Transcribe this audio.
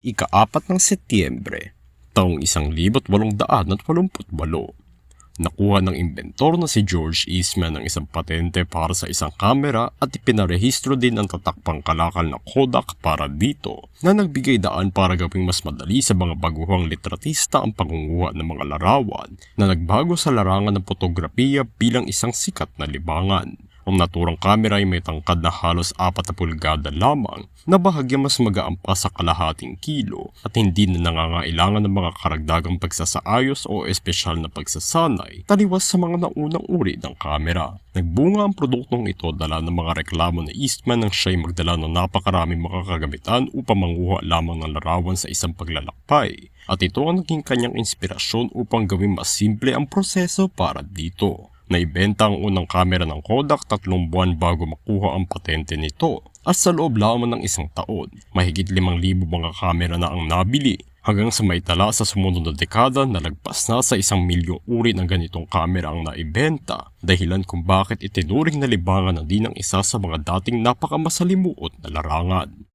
Ika-apat ng Setyembre, taong 1888, nakuha ng inventor na si George Eastman ang isang patente para sa isang kamera at ipinarehistro din ang tatakpang kalakal na Kodak para dito na nagbigay daan para gawing mas madali sa mga baguhang litratista ang pangunguha ng mga larawan na nagbago sa larangan ng fotografiya bilang isang sikat na libangan. Ang naturang kamera ay may tangkad na halos 4 na pulgada lamang na bahagya mas magaan pa sa kalahating kilo at hindi na nangangailangan ng mga karagdagang pagsasaayos o espesyal na pagsasanay taliwas sa mga naunang uri ng kamera. Nagbunga ang produktong ito dala ng mga reklamo ni Eastman nang siya'y magdala ng napakaraming makakagamitan upang manguha lamang ng larawan sa isang paglalakbay at ito ang naging kanyang inspirasyon upang gawing mas simple ang proseso para dito. Naibenta ang unang kamera ng Kodak tatlong buwan bago makuha ang patente nito. At sa loob lamang ng isang taon, mahigit 5,000 mga kamera na ang nabili. Hanggang sa may tala sa sumunod na dekada na lagpas na sa isang milyong uri ng ganitong kamera ang naibenta. Dahilan kung bakit itinuring na libangan na din ang isa sa mga dating napakamasalimuot na larangan.